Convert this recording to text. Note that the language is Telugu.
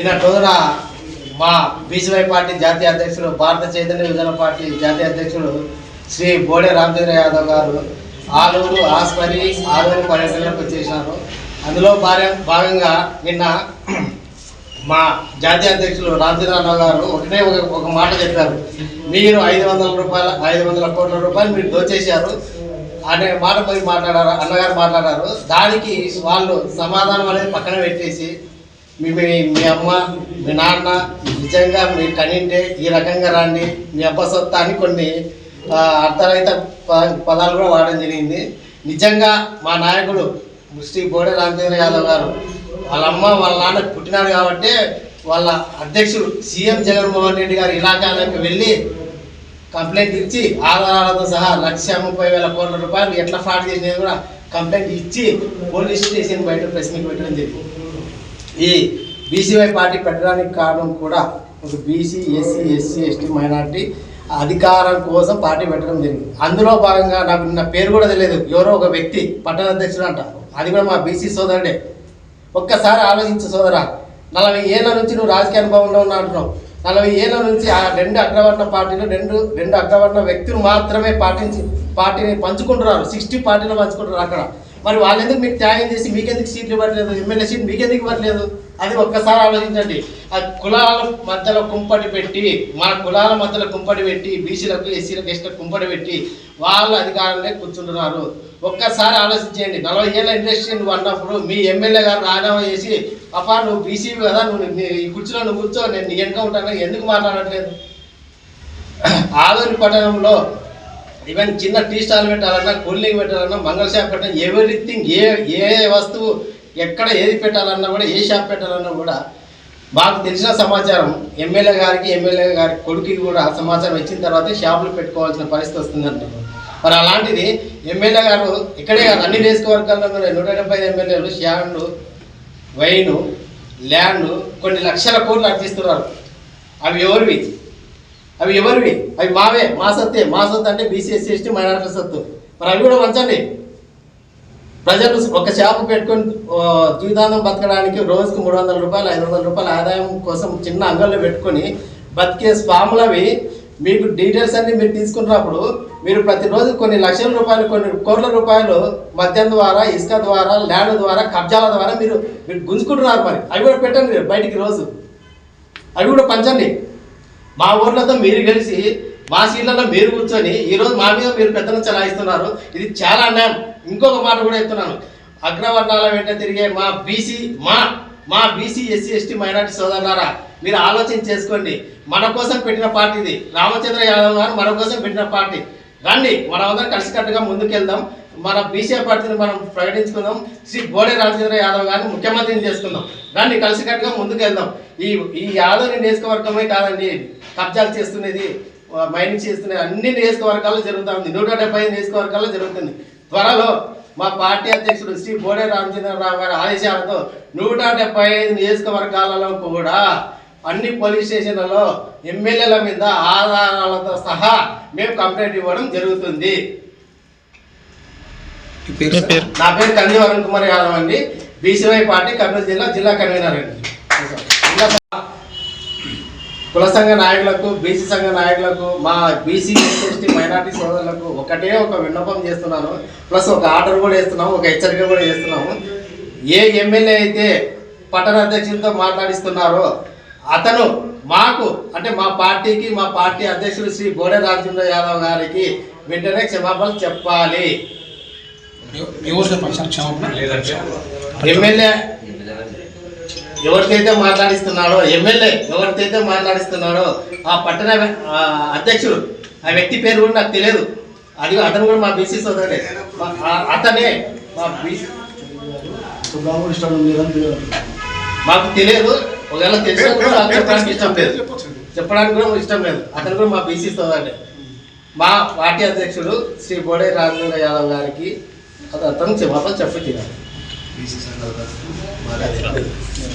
నిన్న రోజున మా బీసీవై పార్టీ జాతీయ అధ్యక్షుడు భారత చైతన్య విభజన పార్టీ జాతీయ అధ్యక్షుడు శ్రీ బోడే రామచంద్ర యాదవ్ గారు ఆలూరు ఆస్పరి ఆలూరు పర్యటనకు చేశారు అందులో భాగంగా నిన్న మా జాతీయ అధ్యక్షులు రామచంద్రరావు గారు ఒకటే ఒక ఒక మాట చెప్పారు. మీరు ఐదు వందల రూపాయల ఐదు వందల కోట్ల రూపాయలు మీరు దోచేశారు. అనే మాట పోయి మాట్లాడారు అన్నగారు మాట్లాడారు. దానికి వాళ్ళు సమాధానం అనేది పక్కన పెట్టేసి మీ మీ అమ్మ మీ నాన్న నిజంగా మీరు కనింటే ఈ రకంగా రాండి. మీ అబ్బ సొత్త అని కొన్ని ఆ, అర్థరహిత పదాలు కూడా వాడడం జరిగింది. నిజంగా మా నాయకుడు శ్రీ బోడే రామచంద్ర యాదవ్ గారు వాళ్ళ అమ్మ వాళ్ళ నాన్న పుట్టినాడు కాబట్టి వాళ్ళ అధ్యక్షుడు సీఎం జగన్మోహన్ రెడ్డి గారి ఇలాకాలకు వెళ్ళి కంప్లైంట్ ఇచ్చి ఆధారాలతో సహా లక్ష ముప్పై వేల కోట్ల రూపాయలు ఎట్లా ఫ్రాడ్ చేసినది కూడా కంప్లైంట్ ఇచ్చి పోలీస్ స్టేషన్ బయట ప్రెస్ మీట్ పెట్టడం జరిగింది. ఈ బీసీవై పార్టీ పెట్టడానికి కారణం కూడా ఒక BC SC SC ST minority అధికారం కోసం పార్టీ పెట్టడం జరిగింది. అందులో భాగంగా నాకు నా పేరు కూడా తెలియదు. ఎవరో ఒక వ్యక్తి పట్టణ అధ్యక్షుడు అంట అది కూడా మా బీసీ సోదరుడే. ఒక్కసారి ఆలోచించు సోదరా నలభై ఏళ్ళ నుంచి నువ్వు రాజకీయ అనుభవంలో ఉన్నా అంటున్నావు. నలభై ఏళ్ళ నుంచి ఆ రెండు అగ్రవర్ణ పార్టీలు రెండు రెండు అగ్రవర్ణ వ్యక్తులు మాత్రమే పాటించి పార్టీని పంచుకుంటున్నారు. సిక్స్టీ పార్టీలు పంచుకుంటున్నారు అక్కడ. మరి వాళ్ళెందుకు మీకు త్యాగం చేసి మీకెందుకు సీట్లు ఇవ్వట్లేదు? ఎమ్మెల్యే సీట్ మీకెందుకు ఇవ్వట్లేదు? అది ఒక్కసారి ఆలోచించండి. ఆ కులాల మధ్యలో కుంపటి పెట్టి మన కులాల మధ్యలో కుంపటి పెట్టి బీసీలకు ఎస్సీలకు ఎస్టీలకు కుంపటి పెట్టి వాళ్ళ అధికారంలో కూర్చుంటున్నారు. ఒక్కసారి ఆలోచించండి నలభై ఏళ్ళ ఇండస్ట్రీ నువ్వు అన్నప్పుడు మీ ఎమ్మెల్యే గారు రాజీనామా చేసి అప్పా నువ్వు బీసీపీ కదా నువ్వు నీ- ఈ కుర్చీలో నువ్వు కూర్చో నేను నీ వెనుక ఉంటాను ఎందుకు మాట్లాడట్లేదు? ఆదోని పట్టణంలో ఈవెన్ చిన్న టీ స్టాల్ పెట్టాలన్నా కూలింగ్ పెట్టాలన్నా మంగళ షాప్ పెట్టాలన్నా ఎవ్రీథింగ్ ఏ ఏ వస్తువు ఎక్కడ ఏది పెట్టాలన్నా కూడా ఏ షాప్ పెట్టాలన్నా కూడా మాకు తెలిసిన సమాచారం ఎమ్మెల్యే గారికి ఎమ్మెల్యే గారి కొడుకుకి కూడా సమాచారం ఇచ్చిన తర్వాత షాపులు పెట్టుకోవాల్సిన పరిస్థితి వస్తుందంటారు మరి అలాంటిది ఎమ్మెల్యే గారు ఇక్కడే కాదు అన్ని నియోజకవర్గాల్లో ఉన్నాయి నూట డెబ్బై ఎమ్మెల్యేలు షాండ్ వైను ల్యాండ్ కొన్ని లక్షల కోట్లు అర్పిస్తున్నారు అవి ఎవరివి? అవి ఎవరివి? అవి మావే మా సత్తే. మా సొత్తు అంటే బీసీ ఎస్సీ ఎస్టీ మైనారిటీ సత్తు. మరి అవి కూడా పంచండి. ప్రజలు ఒక షాపు పెట్టుకొని జీవితాంతం బతకడానికి రోజుకు మూడు వందల రూపాయలు ఐదు వందల రూపాయల ఆదాయం కోసం చిన్న అంగంలో పెట్టుకొని బతికే స్వాములవి మీకు డీటెయిల్స్ అన్ని మీరు తీసుకున్నప్పుడు మీరు ప్రతిరోజు కొన్ని లక్షల రూపాయలు కొన్ని కోట్ల రూపాయలు మద్యం ద్వారా ఇసుక ద్వారా ల్యాండ్ ద్వారా కబ్జాల ద్వారా మీరు మీరు గుంజుకుంటున్నారు మరి. అవి కూడా పెట్టండి మీరు బయటికి రోజు. అవి కూడా పంచండి. మా ఊర్లతో మీరు కలిసి మా సీట్లలో మీరు కూర్చొని ఈరోజు మా మీద మీరు పెద్దలు చలాయిస్తున్నారు. ఇది చాలా అన్యాయం. ఇంకొక మాట కూడా చెప్తున్నాను. అగ్రవర్ణాల వెంట తిరిగే మా బీసీ మా మా బీసీ ఎస్సీ ఎస్టీ మైనార్టీ సోదరులారా మీరు ఆలోచన చేసుకోండి. మన కోసం పెట్టిన పార్టీ ఇది. రామచంద్ర యాదవ్ గారు మన కోసం పెట్టిన పార్టీ. రండి మనం అందరం కలిసికట్టుగా ముందుకెళ్దాం. మన బీసీ పార్టీని మనం ప్రకటించుకుందాం. శ్రీ బోడే రామచంద్ర యాదవ్ గారిని ముఖ్యమంత్రిని చేసుకుందాం. రండి కలిసికట్టుగా ముందుకెళ్దాం. ఈ ఈ యాదవ్ నియోజకవర్గమే కాదండి కబ్జాలు చేస్తున్నది మైనింగ్ చేస్తున్నది అన్ని నియోజకవర్గాల్లో జరుగుతూ ఉంది. నూట డెబ్బై ఐదు నియోజకవర్గాల్లో జరుగుతుంది. త్వరలో మా పార్టీ అధ్యక్షుడు శ్రీ బోడే రామచంద్రరావు గారి ఆదేశాలతో నూట డెబ్బై ఐదు నియోజకవర్గాలలో కూడా అన్ని పోలీస్ స్టేషన్లలో ఎమ్మెల్యేల మీద ఆధారాలతో సహా మేము కంప్లైంట్ ఇవ్వడం జరుగుతుంది. నా పేరు కంది వరుణ్ కుమార్ యాదవ్ అండి. బీసీవై పార్టీ కర్నూలు జిల్లా జిల్లా కన్వీనర్ అండి. కుల సంఘ నాయకులకు బీసీ సంఘ నాయకులకు మా బీసీ ఎస్టీ మైనార్టీ సోదరులకు ఒకటే ఒక విన్నపం చేస్తున్నాను. ప్లస్ ఒక ఆర్డర్ కూడా వేస్తున్నాము ఒక హెచ్చరిక కూడా చేస్తున్నాము. ఏ ఎమ్మెల్యే అయితే పట్టణ అధ్యక్షులతో మాట్లాడిస్తున్నారో అతను మాకు అంటే మా పార్టీకి మా పార్టీ అధ్యక్షుడు శ్రీ బోడే రాజేంద్ర యాదవ్ గారికి వెంటనే క్షమాపణలు చెప్పాలి. క్షమాపణ ఎమ్మెల్యే ఎవరికైతే మాట్లాడిస్తున్నాడో ఎమ్మెల్యే ఎవరికైతే మాట్లాడిస్తున్నాడో ఆ పట్టణ ఆ, అధ్యక్షుడు ఆ వ్యక్తి పేరు కూడా నాకు తెలియదు. అది అతను కూడా మా బీసీ సోదరుడే. అతనే మా బీసీ మాకు తెలియదు. ఒకవేళ తెలిసినా కూడా నాకు చెప్పడానికి ఇష్టం లేదు. చెప్పడానికి కూడా ఇష్టం లేదు. అతను కూడా మా బీసీ సోదరుడే. మా పార్టీ అధ్యక్షుడు శ్రీ బోడే రాజేంద్ర యాదవ్ గారికి అతను క్షమాపణ చెప్పి తీరాలి